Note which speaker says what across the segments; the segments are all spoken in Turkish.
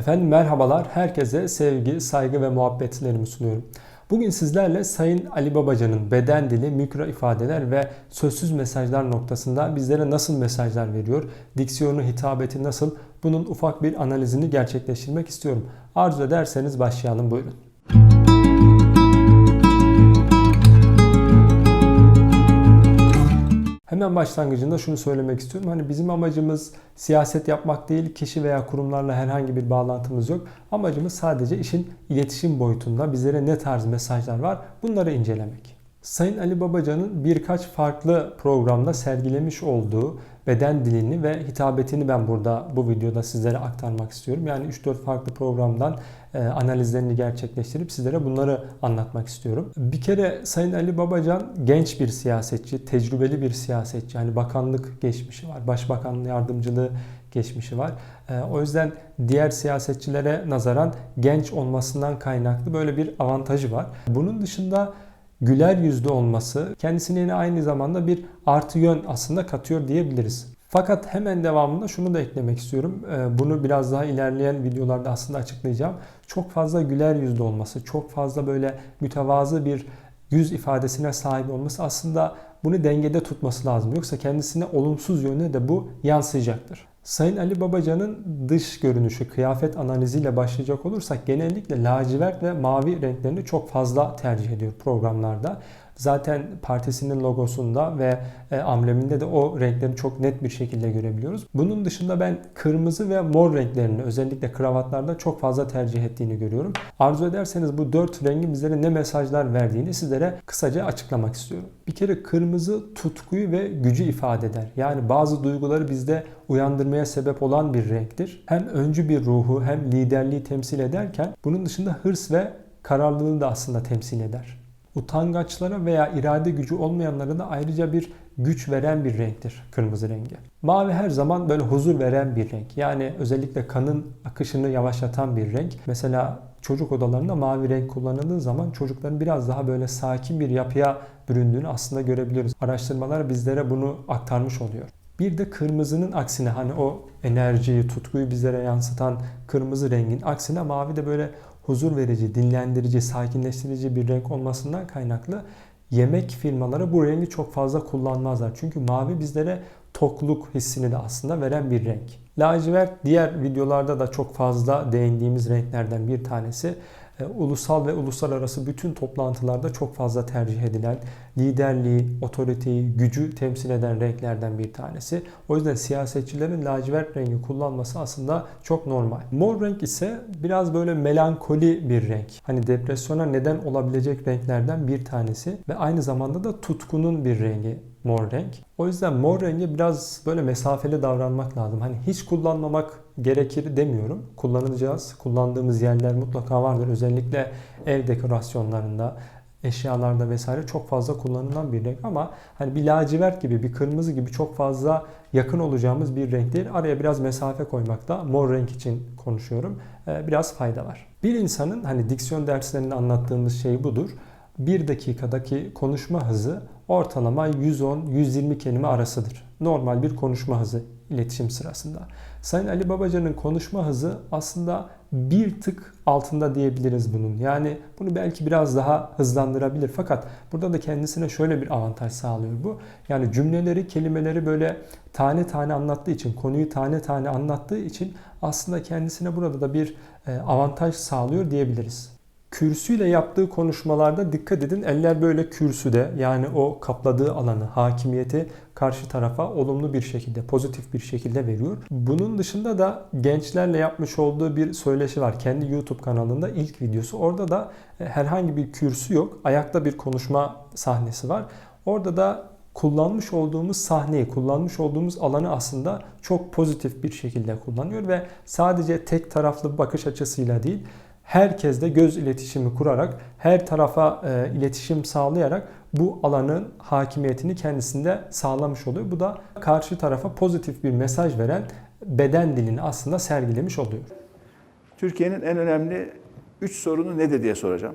Speaker 1: Efendim merhabalar, herkese sevgi, saygı ve muhabbetlerimi sunuyorum. Bugün sizlerle Sayın Ali Babacan'ın beden dili, mikro ifadeler ve sözsüz mesajlar noktasında bizlere nasıl mesajlar veriyor, diksiyonu, hitabeti nasıl bunun ufak bir analizini gerçekleştirmek istiyorum. Arzu ederseniz başlayalım buyurun. Hemen başlangıcında şunu söylemek istiyorum. Hani bizim amacımız siyaset yapmak değil, kişi veya kurumlarla herhangi bir bağlantımız yok. Amacımız sadece işin iletişim boyutunda bizlere ne tarz mesajlar var bunları incelemek. Sayın Ali Babacan'ın birkaç farklı programda sergilemiş olduğu beden dilini ve hitabetini ben burada bu videoda sizlere aktarmak istiyorum. Yani 3-4 farklı programdan e, analizlerini gerçekleştirip sizlere bunları anlatmak istiyorum. Bir kere Sayın Ali Babacan genç bir siyasetçi, tecrübeli bir siyasetçi. Yani bakanlık geçmişi var, başbakanlığı yardımcılığı geçmişi var. E, o yüzden diğer siyasetçilere nazaran genç olmasından kaynaklı böyle bir avantajı var. Bunun dışında güler yüzlü olması kendisine aynı zamanda bir artı yön aslında katıyor diyebiliriz. Fakat hemen devamında şunu da eklemek istiyorum. Ee, bunu biraz daha ilerleyen videolarda aslında açıklayacağım. Çok fazla güler yüzlü olması, çok fazla böyle mütevazı bir yüz ifadesine sahip olması aslında bunu dengede tutması lazım. Yoksa kendisine olumsuz yönde de bu yansıyacaktır. Sayın Ali Babacan'ın dış görünüşü, kıyafet analiziyle başlayacak olursak genellikle lacivert ve mavi renklerini çok fazla tercih ediyor programlarda. Zaten partisinin logosunda ve e, ambleminde de o renkleri çok net bir şekilde görebiliyoruz. Bunun dışında ben kırmızı ve mor renklerini özellikle kravatlarda çok fazla tercih ettiğini görüyorum. Arzu ederseniz bu dört rengin bizlere ne mesajlar verdiğini sizlere kısaca açıklamak istiyorum. Bir kere kırmızı tutkuyu ve gücü ifade eder. Yani bazı duyguları bizde uyandırmaya sebep olan bir renktir. Hem öncü bir ruhu hem liderliği temsil ederken bunun dışında hırs ve kararlılığı da aslında temsil eder. Utangaçlara veya irade gücü olmayanlara da ayrıca bir güç veren bir renktir kırmızı rengi. Mavi her zaman böyle huzur veren bir renk. Yani özellikle kanın akışını yavaşlatan bir renk. Mesela çocuk odalarında mavi renk kullanıldığı zaman çocukların biraz daha böyle sakin bir yapıya büründüğünü aslında görebiliyoruz. Araştırmalar bizlere bunu aktarmış oluyor. Bir de kırmızının aksine hani o enerjiyi, tutkuyu bizlere yansıtan kırmızı rengin aksine mavi de böyle huzur verici, dinlendirici, sakinleştirici bir renk olmasından kaynaklı yemek firmaları bu rengi çok fazla kullanmazlar. Çünkü mavi bizlere tokluk hissini de aslında veren bir renk. Lacivert diğer videolarda da çok fazla değindiğimiz renklerden bir tanesi. E, ulusal ve uluslararası bütün toplantılarda çok fazla tercih edilen liderliği, otoriteyi, gücü temsil eden renklerden bir tanesi. O yüzden siyasetçilerin lacivert rengi kullanması aslında çok normal. Mor renk ise biraz böyle melankoli bir renk. Hani depresyona neden olabilecek renklerden bir tanesi ve aynı zamanda da tutkunun bir rengi mor renk. O yüzden mor rengi biraz böyle mesafeli davranmak lazım. Hani hiç kullanmamak gerekir demiyorum. Kullanacağız. Kullandığımız yerler mutlaka vardır. Özellikle ev dekorasyonlarında, eşyalarda vesaire çok fazla kullanılan bir renk ama hani bir lacivert gibi, bir kırmızı gibi çok fazla yakın olacağımız bir renk değil. Araya biraz mesafe koymakta mor renk için konuşuyorum. Ee, biraz fayda var. Bir insanın hani diksiyon derslerinde anlattığımız şey budur. Bir dakikadaki konuşma hızı ortalama 110-120 kelime arasıdır. Normal bir konuşma hızı iletişim sırasında. Sayın Ali Babacan'ın konuşma hızı aslında bir tık altında diyebiliriz bunun. Yani bunu belki biraz daha hızlandırabilir. Fakat burada da kendisine şöyle bir avantaj sağlıyor bu. Yani cümleleri, kelimeleri böyle tane tane anlattığı için, konuyu tane tane anlattığı için aslında kendisine burada da bir e, avantaj sağlıyor diyebiliriz. Kürsüyle yaptığı konuşmalarda dikkat edin eller böyle kürsüde yani o kapladığı alanı, hakimiyeti karşı tarafa olumlu bir şekilde, pozitif bir şekilde veriyor. Bunun dışında da gençlerle yapmış olduğu bir söyleşi var. Kendi YouTube kanalında ilk videosu. Orada da e, herhangi bir kürsü yok. Ayakta bir konuşma sahnesi var. Orada da kullanmış olduğumuz sahneyi, kullanmış olduğumuz alanı aslında çok pozitif bir şekilde kullanıyor ve sadece tek taraflı bakış açısıyla değil, herkesle göz iletişimi kurarak, her tarafa e, iletişim sağlayarak bu alanın hakimiyetini kendisinde sağlamış oluyor. Bu da karşı tarafa pozitif bir mesaj veren beden dilini aslında sergilemiş oluyor.
Speaker 2: Türkiye'nin en önemli 3 sorunu nedir diye soracağım.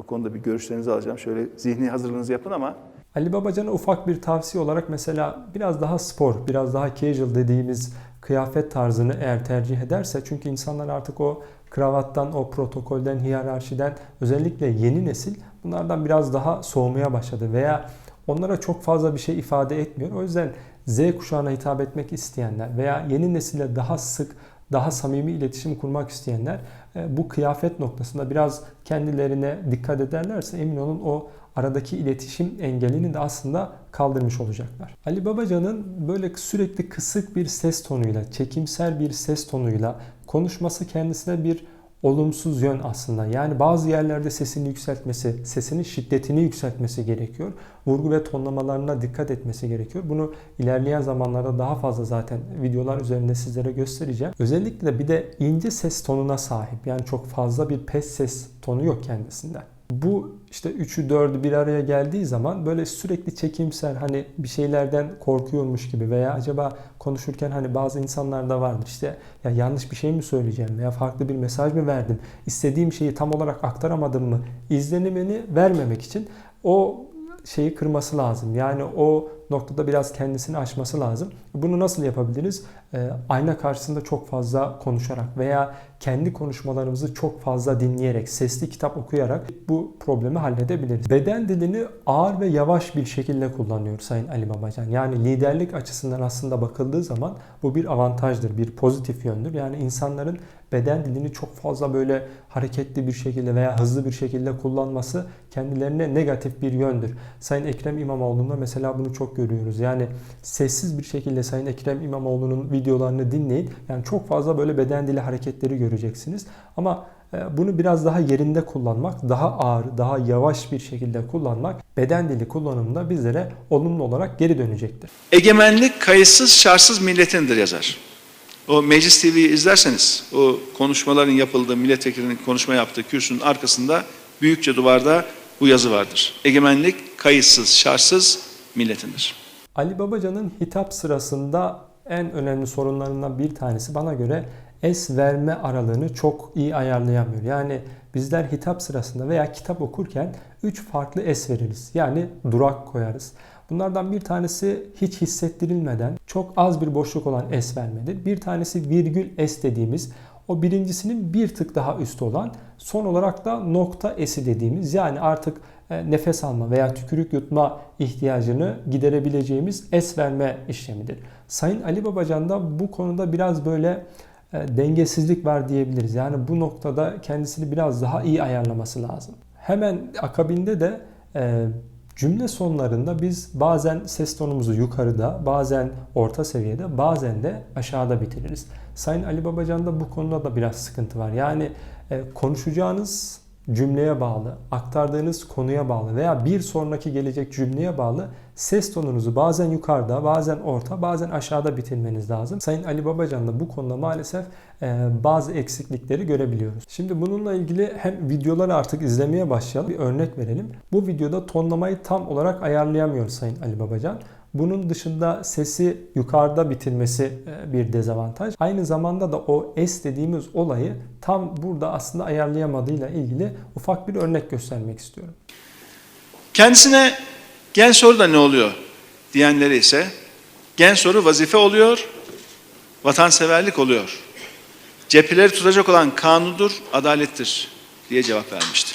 Speaker 2: O konuda bir görüşlerinizi alacağım. Şöyle zihni hazırlığınızı yapın ama
Speaker 1: Ali Babacan'a ufak bir tavsiye olarak mesela biraz daha spor, biraz daha casual dediğimiz kıyafet tarzını eğer tercih ederse çünkü insanlar artık o kravattan, o protokolden, hiyerarşiden özellikle yeni nesil bunlardan biraz daha soğumaya başladı veya onlara çok fazla bir şey ifade etmiyor. O yüzden Z kuşağına hitap etmek isteyenler veya yeni nesille daha sık, daha samimi iletişim kurmak isteyenler e, bu kıyafet noktasında biraz kendilerine dikkat ederlerse emin olun o aradaki iletişim engelini de aslında kaldırmış olacaklar. Ali Babacan'ın böyle sürekli kısık bir ses tonuyla, çekimser bir ses tonuyla konuşması kendisine bir olumsuz yön aslında. Yani bazı yerlerde sesini yükseltmesi, sesinin şiddetini yükseltmesi gerekiyor. Vurgu ve tonlamalarına dikkat etmesi gerekiyor. Bunu ilerleyen zamanlarda daha fazla zaten videolar üzerinde sizlere göstereceğim. Özellikle bir de ince ses tonuna sahip. Yani çok fazla bir pes ses tonu yok kendisinde. Bu işte üçü dördü bir araya geldiği zaman böyle sürekli çekimsel hani bir şeylerden korkuyormuş gibi veya acaba konuşurken hani bazı insanlarda vardır. İşte ya yanlış bir şey mi söyleyeceğim veya farklı bir mesaj mı verdim istediğim şeyi tam olarak aktaramadım mı? izlenimini vermemek için o şeyi kırması lazım. Yani o noktada biraz kendisini aşması lazım. Bunu nasıl yapabiliriz? Ee, ayna karşısında çok fazla konuşarak veya kendi konuşmalarımızı çok fazla dinleyerek, sesli kitap okuyarak bu problemi halledebiliriz. Beden dilini ağır ve yavaş bir şekilde kullanıyor Sayın Ali Babacan. Yani liderlik açısından aslında bakıldığı zaman bu bir avantajdır, bir pozitif yöndür. Yani insanların beden dilini çok fazla böyle hareketli bir şekilde veya hızlı bir şekilde kullanması kendilerine negatif bir yöndür. Sayın Ekrem İmamoğlu'nda mesela bunu çok görüyoruz. Yani sessiz bir şekilde Sayın Ekrem İmamoğlu'nun videolarını dinleyin. Yani çok fazla böyle beden dili hareketleri göreceksiniz. Ama e, bunu biraz daha yerinde kullanmak, daha ağır, daha yavaş bir şekilde kullanmak beden dili kullanımında bizlere olumlu olarak geri dönecektir.
Speaker 3: Egemenlik kayıtsız şartsız milletindir yazar. O Meclis TV'yi izlerseniz o konuşmaların yapıldığı milletvekilinin konuşma yaptığı kürsünün arkasında büyükçe duvarda bu yazı vardır. Egemenlik kayıtsız şartsız milletindir.
Speaker 1: Ali Babacan'ın hitap sırasında en önemli sorunlarından bir tanesi bana göre es verme aralığını çok iyi ayarlayamıyor. Yani bizler hitap sırasında veya kitap okurken 3 farklı es veririz. Yani durak koyarız. Bunlardan bir tanesi hiç hissettirilmeden çok az bir boşluk olan es vermedir. Bir tanesi virgül es dediğimiz o birincisinin bir tık daha üstü olan son olarak da nokta esi dediğimiz yani artık nefes alma veya tükürük yutma ihtiyacını giderebileceğimiz es verme işlemidir. Sayın Ali Babacan'da bu konuda biraz böyle e, dengesizlik var diyebiliriz. Yani bu noktada kendisini biraz daha iyi ayarlaması lazım. Hemen akabinde de e, cümle sonlarında biz bazen ses tonumuzu yukarıda, bazen orta seviyede, bazen de aşağıda bitiririz. Sayın Ali Babacan'da bu konuda da biraz sıkıntı var. Yani e, konuşacağınız cümleye bağlı, aktardığınız konuya bağlı veya bir sonraki gelecek cümleye bağlı ses tonunuzu bazen yukarıda, bazen orta, bazen aşağıda bitirmeniz lazım. Sayın Ali Babacan'da bu konuda maalesef e, bazı eksiklikleri görebiliyoruz. Şimdi bununla ilgili hem videoları artık izlemeye başlayalım. Bir örnek verelim. Bu videoda tonlamayı tam olarak ayarlayamıyor Sayın Ali Babacan. Bunun dışında sesi yukarıda bitirmesi e, bir dezavantaj. Aynı zamanda da o es dediğimiz olayı tam burada aslında ayarlayamadığıyla ilgili ufak bir örnek göstermek istiyorum.
Speaker 3: Kendisine gen soru da ne oluyor diyenlere ise gen soru vazife oluyor, vatanseverlik oluyor. Cepheleri tutacak olan kanudur, adalettir diye cevap vermişti.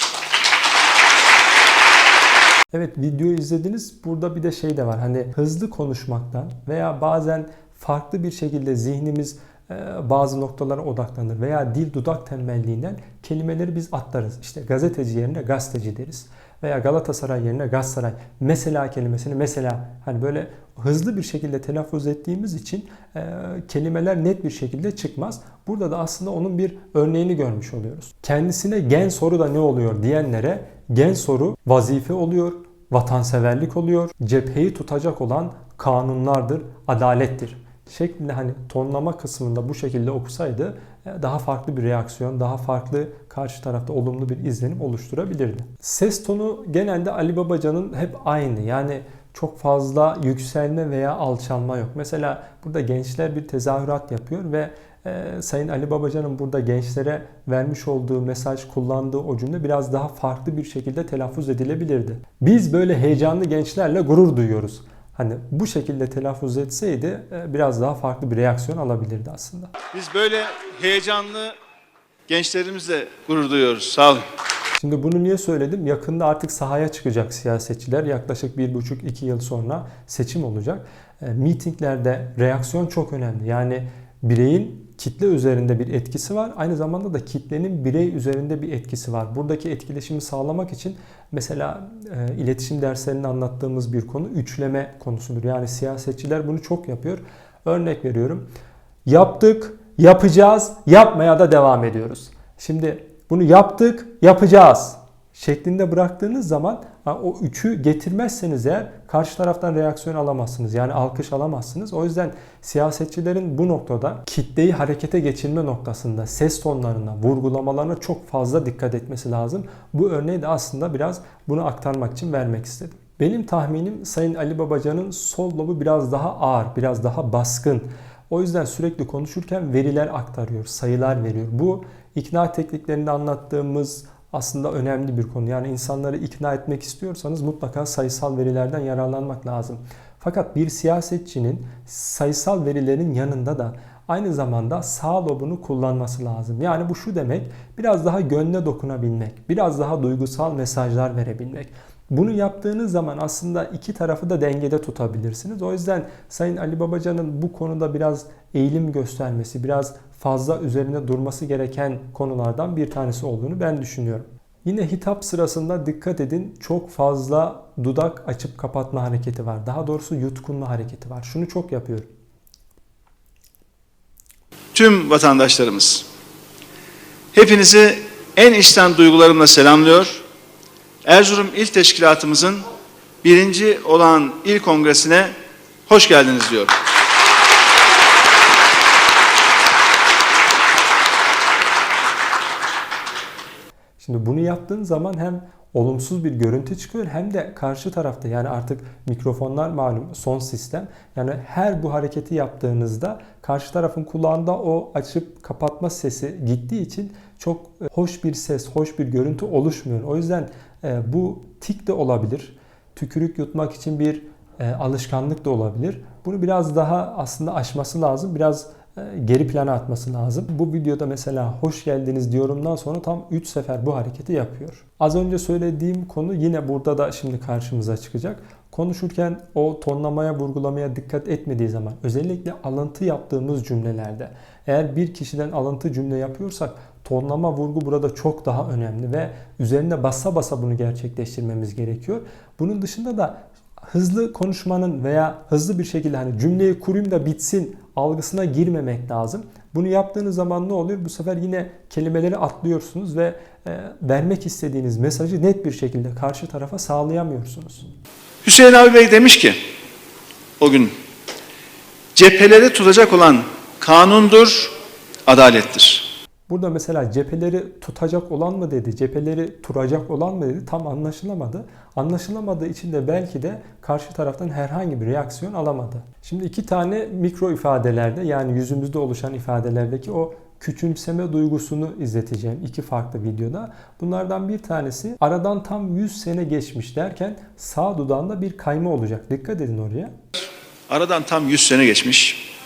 Speaker 1: Evet videoyu izlediniz. Burada bir de şey de var. Hani hızlı konuşmaktan veya bazen farklı bir şekilde zihnimiz e, bazı noktalara odaklanır veya dil dudak tembelliğinden kelimeleri biz atlarız. İşte gazeteci yerine gazeteci deriz. Veya Galatasaray yerine Galatasaray. Mesela kelimesini mesela hani böyle hızlı bir şekilde telaffuz ettiğimiz için e, kelimeler net bir şekilde çıkmaz. Burada da aslında onun bir örneğini görmüş oluyoruz. Kendisine gen soru da ne oluyor diyenlere gen soru vazife oluyor, vatanseverlik oluyor, cepheyi tutacak olan kanunlardır, adalettir şeklinde hani tonlama kısmında bu şekilde okusaydı daha farklı bir reaksiyon, daha farklı karşı tarafta olumlu bir izlenim oluşturabilirdi. Ses tonu genelde Ali Babacan'ın hep aynı. Yani çok fazla yükselme veya alçalma yok. Mesela burada gençler bir tezahürat yapıyor ve e, Sayın Ali Babacan'ın burada gençlere vermiş olduğu mesaj, kullandığı o cümle biraz daha farklı bir şekilde telaffuz edilebilirdi. Biz böyle heyecanlı gençlerle gurur duyuyoruz. Hani bu şekilde telaffuz etseydi e, biraz daha farklı bir reaksiyon alabilirdi aslında.
Speaker 3: Biz böyle heyecanlı gençlerimizle gurur duyuyoruz. Sağ olun.
Speaker 1: Şimdi bunu niye söyledim? Yakında artık sahaya çıkacak siyasetçiler. Yaklaşık bir buçuk iki yıl sonra seçim olacak. E, Mitinglerde reaksiyon çok önemli. Yani bireyin kitle üzerinde bir etkisi var. Aynı zamanda da kitlenin birey üzerinde bir etkisi var. Buradaki etkileşimi sağlamak için mesela e, iletişim derslerinde anlattığımız bir konu üçleme konusudur. Yani siyasetçiler bunu çok yapıyor. Örnek veriyorum. Yaptık, yapacağız, yapmaya da devam ediyoruz. Şimdi bunu yaptık, yapacağız şeklinde bıraktığınız zaman o üçü getirmezseniz eğer karşı taraftan reaksiyon alamazsınız. Yani alkış alamazsınız. O yüzden siyasetçilerin bu noktada kitleyi harekete geçirme noktasında ses tonlarına, vurgulamalarına çok fazla dikkat etmesi lazım. Bu örneği de aslında biraz bunu aktarmak için vermek istedim. Benim tahminim Sayın Ali Babacan'ın sol lobu biraz daha ağır, biraz daha baskın. O yüzden sürekli konuşurken veriler aktarıyor, sayılar veriyor. Bu ikna tekniklerinde anlattığımız aslında önemli bir konu. Yani insanları ikna etmek istiyorsanız mutlaka sayısal verilerden yararlanmak lazım. Fakat bir siyasetçinin sayısal verilerin yanında da aynı zamanda sağ lobunu kullanması lazım. Yani bu şu demek biraz daha gönle dokunabilmek, biraz daha duygusal mesajlar verebilmek. Bunu yaptığınız zaman aslında iki tarafı da dengede tutabilirsiniz. O yüzden Sayın Ali Babacan'ın bu konuda biraz eğilim göstermesi, biraz fazla üzerine durması gereken konulardan bir tanesi olduğunu ben düşünüyorum. Yine hitap sırasında dikkat edin çok fazla dudak açıp kapatma hareketi var. Daha doğrusu yutkunma hareketi var. Şunu çok yapıyor.
Speaker 3: Tüm vatandaşlarımız, hepinizi en içten duygularımla selamlıyor. Erzurum İl Teşkilatımızın birinci olan il kongresine hoş geldiniz diyorum.
Speaker 1: Şimdi bunu yaptığın zaman hem olumsuz bir görüntü çıkıyor hem de karşı tarafta yani artık mikrofonlar malum son sistem. Yani her bu hareketi yaptığınızda karşı tarafın kulağında o açıp kapatma sesi gittiği için çok hoş bir ses, hoş bir görüntü oluşmuyor. O yüzden e, bu tik de olabilir. Tükürük yutmak için bir e, alışkanlık da olabilir. Bunu biraz daha aslında aşması lazım. Biraz e, geri plana atması lazım. Bu videoda mesela hoş geldiniz diyorumdan sonra tam 3 sefer bu hareketi yapıyor. Az önce söylediğim konu yine burada da şimdi karşımıza çıkacak. Konuşurken o tonlamaya, vurgulamaya dikkat etmediği zaman özellikle alıntı yaptığımız cümlelerde eğer bir kişiden alıntı cümle yapıyorsak tonlama vurgu burada çok daha önemli ve üzerine basa basa bunu gerçekleştirmemiz gerekiyor. Bunun dışında da hızlı konuşmanın veya hızlı bir şekilde hani cümleyi kurayım da bitsin algısına girmemek lazım. Bunu yaptığınız zaman ne oluyor? Bu sefer yine kelimeleri atlıyorsunuz ve e, vermek istediğiniz mesajı net bir şekilde karşı tarafa sağlayamıyorsunuz.
Speaker 3: Hüseyin Abi Bey demiş ki o gün cepheleri tutacak olan kanundur, adalettir.
Speaker 1: Burada mesela cepheleri tutacak olan mı dedi, cepheleri turacak olan mı dedi tam anlaşılamadı. Anlaşılamadığı için de belki de karşı taraftan herhangi bir reaksiyon alamadı. Şimdi iki tane mikro ifadelerde yani yüzümüzde oluşan ifadelerdeki o küçümseme duygusunu izleteceğim iki farklı videoda. Bunlardan bir tanesi aradan tam 100 sene geçmiş derken sağ dudağında bir kayma olacak. Dikkat edin oraya.
Speaker 3: Aradan tam 100 sene geçmiş.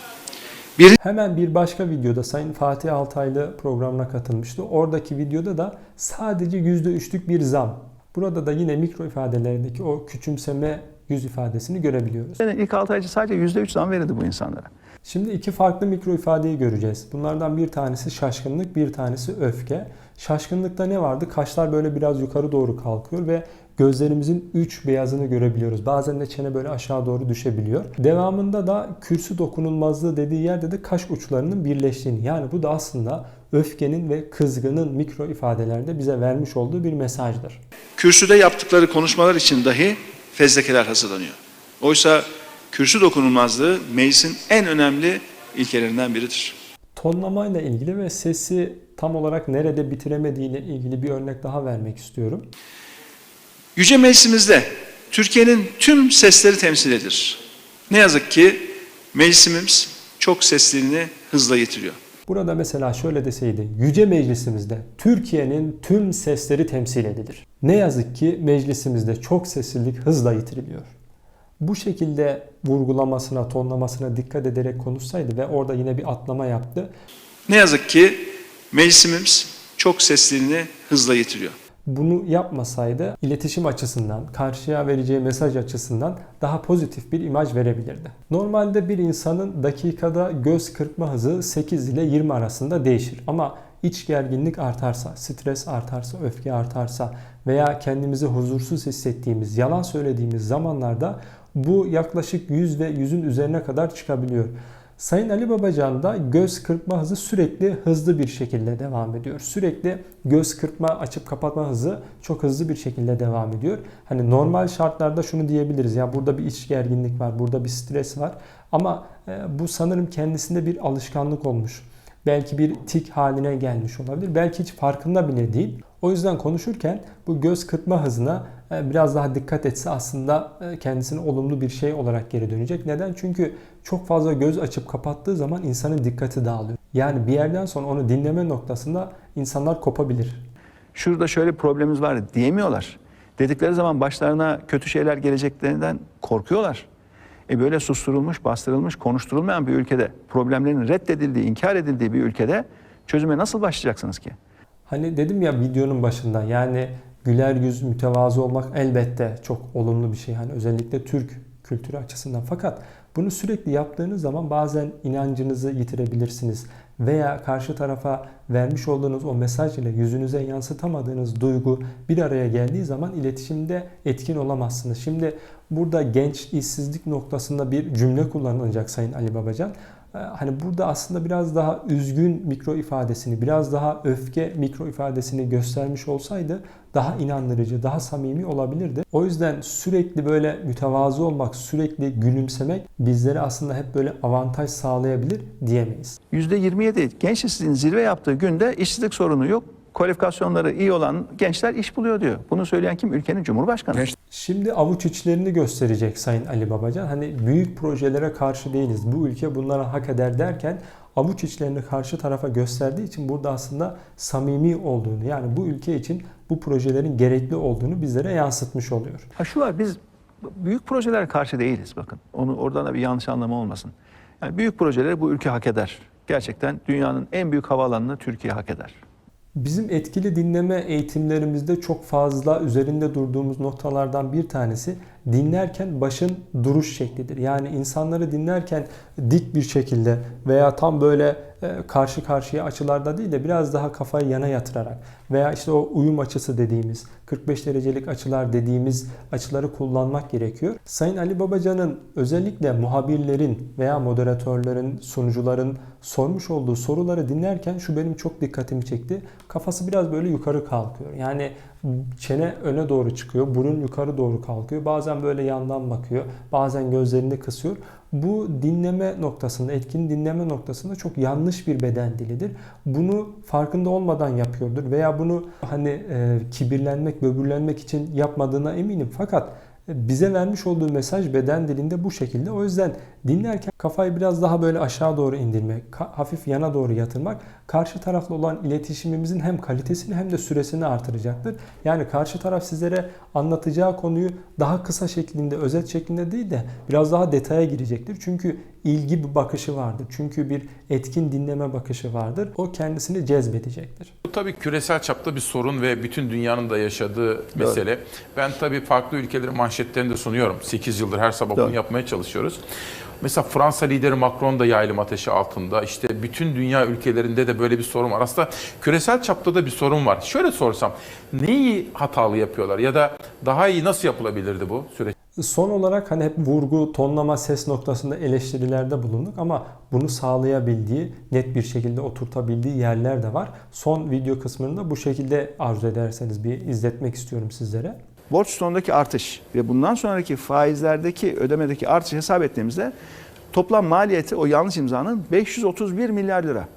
Speaker 1: Hemen bir başka videoda Sayın Fatih Altaylı programına katılmıştı. Oradaki videoda da sadece %3'lük bir zam. Burada da yine mikro ifadelerindeki o küçümseme yüz ifadesini görebiliyoruz.
Speaker 2: Senin ilk 6 aycı sadece %3 zam verildi bu insanlara.
Speaker 1: Şimdi iki farklı mikro ifadeyi göreceğiz. Bunlardan bir tanesi şaşkınlık, bir tanesi öfke. Şaşkınlıkta ne vardı? Kaşlar böyle biraz yukarı doğru kalkıyor ve gözlerimizin üç beyazını görebiliyoruz. Bazen de çene böyle aşağı doğru düşebiliyor. Devamında da kürsü dokunulmazlığı dediği yerde de kaş uçlarının birleştiğini. Yani bu da aslında öfkenin ve kızgının mikro ifadelerde bize vermiş olduğu bir mesajdır.
Speaker 3: Kürsüde yaptıkları konuşmalar için dahi fezlekeler hazırlanıyor. Oysa kürsü dokunulmazlığı meclisin en önemli ilkelerinden biridir.
Speaker 1: Tonlamayla ilgili ve sesi tam olarak nerede bitiremediğiyle ilgili bir örnek daha vermek istiyorum.
Speaker 3: Yüce Meclisimizde Türkiye'nin tüm sesleri temsil edilir. Ne yazık ki meclisimiz çok sesliliğini hızla yitiriyor.
Speaker 1: Burada mesela şöyle deseydi, Yüce Meclisimizde Türkiye'nin tüm sesleri temsil edilir. Ne yazık ki meclisimizde çok seslilik hızla yitiriliyor. bu şekilde vurgulamasına, tonlamasına dikkat ederek konuşsaydı ve orada yine bir atlama yaptı.
Speaker 3: Ne yazık ki meclisimiz çok sesliliğini hızla yitiriyor.
Speaker 1: Bunu yapmasaydı iletişim açısından, karşıya vereceği mesaj açısından daha pozitif bir imaj verebilirdi. Normalde bir insanın dakikada göz kırpma hızı 8 ile 20 arasında değişir. Ama iç gerginlik artarsa, stres artarsa, öfke artarsa veya kendimizi huzursuz hissettiğimiz, yalan söylediğimiz zamanlarda bu yaklaşık 100 ve 100'ün üzerine kadar çıkabiliyor. Sayın Ali Babacan'da göz kırpma hızı sürekli hızlı bir şekilde devam ediyor. Sürekli göz kırpma, açıp kapatma hızı çok hızlı bir şekilde devam ediyor. Hani normal şartlarda şunu diyebiliriz. Ya burada bir iç gerginlik var, burada bir stres var. Ama e, bu sanırım kendisinde bir alışkanlık olmuş. Belki bir tik haline gelmiş olabilir. Belki hiç farkında bile değil. O yüzden konuşurken bu göz kırpma hızına e, biraz daha dikkat etse aslında e, kendisine olumlu bir şey olarak geri dönecek. Neden? Çünkü çok fazla göz açıp kapattığı zaman insanın dikkati dağılıyor. Yani bir yerden sonra onu dinleme noktasında insanlar kopabilir.
Speaker 2: Şurada şöyle problemimiz var diyemiyorlar. Dedikleri zaman başlarına kötü şeyler geleceklerinden korkuyorlar. E böyle susturulmuş, bastırılmış, konuşturulmayan bir ülkede, problemlerin reddedildiği, inkar edildiği bir ülkede çözüme nasıl başlayacaksınız ki?
Speaker 1: Hani dedim ya videonun başında yani güler yüz, mütevazı olmak elbette çok olumlu bir şey. Hani özellikle Türk kültürü açısından. Fakat bunu sürekli yaptığınız zaman bazen inancınızı yitirebilirsiniz. Veya karşı tarafa vermiş olduğunuz o mesaj ile yüzünüze yansıtamadığınız duygu bir araya geldiği zaman iletişimde etkin olamazsınız. Şimdi burada genç işsizlik noktasında bir cümle kullanılacak Sayın Ali Babacan. Ee, Hani burada aslında biraz daha üzgün mikro ifadesini, biraz daha öfke mikro ifadesini göstermiş olsaydı daha inandırıcı, daha samimi olabilirdi. O yüzden sürekli böyle mütevazı olmak, sürekli gülümsemek bizlere aslında hep böyle avantaj sağlayabilir diyemeyiz.
Speaker 2: %27 genç işsizliğin zirve yaptığı günde işsizlik sorunu yok. Kualifikasyonları iyi olan gençler iş buluyor diyor. Bunu söyleyen kim? Ülkenin Cumhurbaşkanı.
Speaker 1: Şimdi avuç içlerini gösterecek Sayın Ali Babacan. Hani büyük projelere karşı değiliz. Bu ülke bunlara hak eder derken avuç içlerini karşı tarafa gösterdiği için burada aslında samimi olduğunu yani bu ülke için bu projelerin gerekli olduğunu bizlere yansıtmış oluyor.
Speaker 2: Ha şu var biz büyük projelere karşı değiliz bakın. Onu oradan da bir yanlış anlama olmasın. Yani büyük projeleri bu ülke hak eder. Gerçekten dünyanın en büyük havaalanını Türkiye hak eder.
Speaker 1: Bizim etkili dinleme eğitimlerimizde çok fazla üzerinde durduğumuz noktalardan bir tanesi dinlerken başın duruş şeklidir. Yani insanları dinlerken dik bir şekilde veya tam böyle e, karşı karşıya açılarda değil de biraz daha kafayı yana yatırarak veya işte o uyum açısı dediğimiz 45 derecelik açılar dediğimiz açıları kullanmak gerekiyor. Sayın Ali Babacan'ın özellikle muhabirlerin veya moderatörlerin, sunucuların sormuş olduğu soruları dinlerken şu benim çok dikkatimi çekti. Kafası biraz böyle yukarı kalkıyor. Yani çene öne doğru çıkıyor, burun yukarı doğru kalkıyor. Bazen böyle yandan bakıyor, bazen gözlerini kısıyor. Bu dinleme noktasında, etkin dinleme noktasında çok yanlış bir beden dilidir. Bunu farkında olmadan yapıyordur veya bunu hani e, kibirlenmek, böbürlenmek için yapmadığına eminim. Fakat bize vermiş olduğu mesaj beden dilinde bu şekilde. O yüzden dinlerken kafayı biraz daha böyle aşağı doğru indirmek, hafif yana doğru yatırmak karşı tarafla olan iletişimimizin hem kalitesini hem de süresini artıracaktır. Yani karşı taraf sizlere anlatacağı konuyu daha kısa şeklinde, özet şeklinde değil de biraz daha detaya girecektir. Çünkü ilgi bir bakışı vardır. Çünkü bir etkin dinleme bakışı vardır. O kendisini cezbedecektir.
Speaker 4: Bu tabii küresel çapta bir sorun ve bütün dünyanın da yaşadığı mesele. Ben tabii farklı ülkelerin manşetlerini de sunuyorum. 8 yıldır her sabah
Speaker 2: Doğru.
Speaker 4: bunu yapmaya çalışıyoruz. Mesela Fransa lideri Macron da yaylım ateşi altında. İşte bütün dünya ülkelerinde de böyle bir sorun var. Aslında küresel çapta da bir sorun var. Şöyle sorsam, neyi hatalı yapıyorlar ya da daha iyi nasıl yapılabilirdi bu süreç?
Speaker 1: Son olarak hani hep vurgu, tonlama, ses noktasında eleştirilerde bulunduk ama bunu sağlayabildiği, net bir şekilde oturtabildiği yerler de var. Son video kısmını da bu şekilde arzu ederseniz bir izletmek istiyorum sizlere.
Speaker 2: Borç sonundaki artış ve bundan sonraki faizlerdeki ödemedeki artışı hesap ettiğimizde toplam maliyeti o yanlış imzanın 531 milyar lira.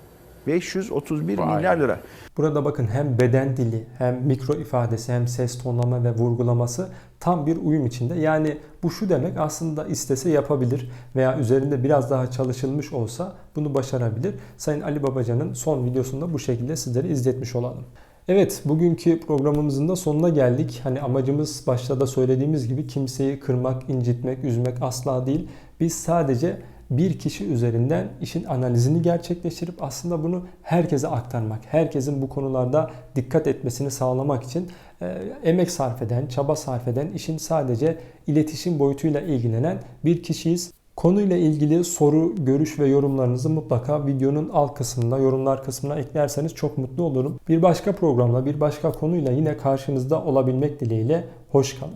Speaker 2: 531
Speaker 4: Vay.
Speaker 2: milyar lira.
Speaker 1: Burada bakın hem beden dili, hem mikro ifadesi, hem ses tonlama ve vurgulaması tam bir uyum içinde. Yani bu şu demek aslında istese yapabilir veya üzerinde biraz daha çalışılmış olsa bunu başarabilir. Sayın Ali Babacan'ın son videosunda bu şekilde sizlere izletmiş olalım. Evet, bugünkü programımızın da sonuna geldik. Hani amacımız başta da söylediğimiz gibi kimseyi kırmak, incitmek, üzmek asla değil. Biz sadece bir kişi üzerinden işin analizini gerçekleştirip aslında bunu herkese aktarmak, herkesin bu konularda dikkat etmesini sağlamak için e, emek sarf eden, çaba sarf eden, işin sadece iletişim boyutuyla ilgilenen bir kişiyiz. Konuyla ilgili soru, görüş ve yorumlarınızı mutlaka videonun alt kısmında, yorumlar kısmına eklerseniz çok mutlu olurum. Bir başka programla, bir başka konuyla yine karşınızda olabilmek dileğiyle hoş kalın.